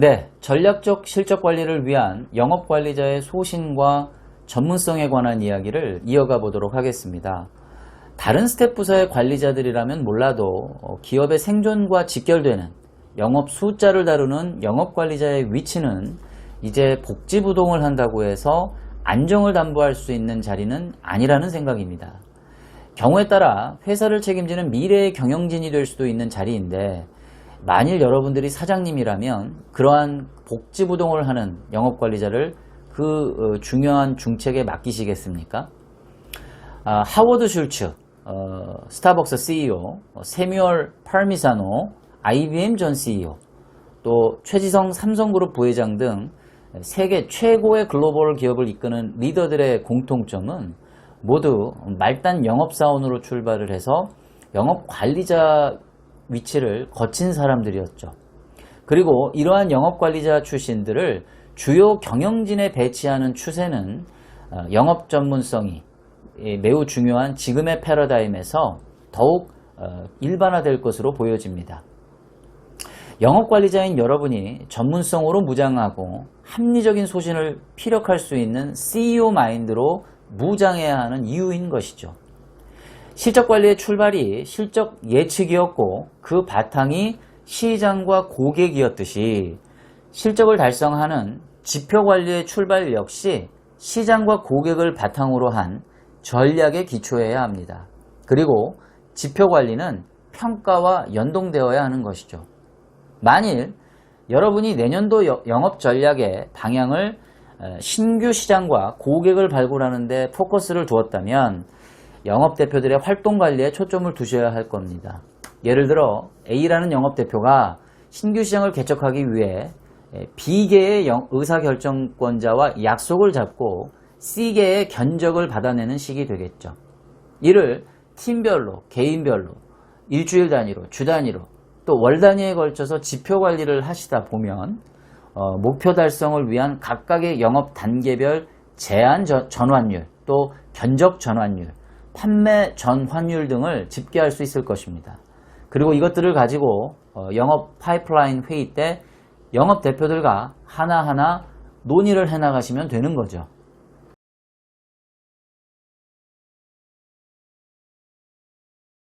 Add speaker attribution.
Speaker 1: 네, 전략적 실적 관리를 위한 영업 관리자의 소신과 전문성에 관한 이야기를 이어가 보도록 하겠습니다. 다른 스텝 부서의 관리자들이라면 몰라도 어, 기업의 생존과 직결되는 영업 숫자를 다루는 영업 관리자의 위치는 이제 복지부동을 한다고 해서 안정을 담보할 수 있는 자리는 아니라는 생각입니다. 경우에 따라 회사를 책임지는 미래의 경영진이 될 수도 있는 자리인데 만일 여러분들이 사장님이라면 그러한 복지부동을 하는 영업관리자를 그 어, 중요한 중책에 맡기시겠습니까? 아, 하워드 슐츠, 어, 스타벅스 CEO, 어, 세뮤얼 파미사노, IBM 전 CEO, 또 최지성 삼성그룹 부회장 등 세계 최고의 글로벌 기업을 이끄는 리더들의 공통점은 모두 말단 영업사원으로 출발을 해서 영업관리자 위치를 거친 사람들이었죠. 그리고 이러한 영업관리자 출신들을 주요 경영진에 배치하는 추세는 어, 영업 전문성이 예, 매우 중요한 지금의 패러다임에서 더욱 어, 일반화될 것으로 보여집니다. 영업관리자인 여러분이 전문성으로 무장하고 합리적인 소신을 피력할 수 있는 CEO 마인드로 무장해야 하는 이유인 것이죠. 실적 관리의 출발이 실적 예측이었고 그 바탕이 시장과 고객이었듯이 실적을 달성하는 지표 관리의 출발 역시 시장과 고객을 바탕으로 한 전략에 기초해야 합니다. 그리고 지표 관리는 평가와 연동되어야 하는 것이죠. 만일 여러분이 내년도 여- 영업 전략의 방향을 어, 신규 시장과 고객을 발굴하는 데 포커스를 두었다면 영업 대표들의 활동 관리에 초점을 두셔야 할 겁니다. 예를 들어 A라는 영업 대표가 신규 시장을 개척하기 위해 에, B계의 영- 의사결정권자와 약속을 잡고 C계의 견적을 받아내는 시기 되겠죠. 이를 팀별로, 개인별로, 일주일 단위로, 주 단위로, 또 월 단위에 걸쳐서 지표 관리를 하시다 보면 어, 목표 달성을 위한 각각의 영업 단계별 제한 전- 전환율, 또 견적 전환율, 판매 전 환율 등을 집계할 수 있을 것입니다. 그리고 이것들을 가지고 어, 영업 파이프라인 회의 때 영업 대표들과 하나하나 논의를 해나가시면 되는 거죠.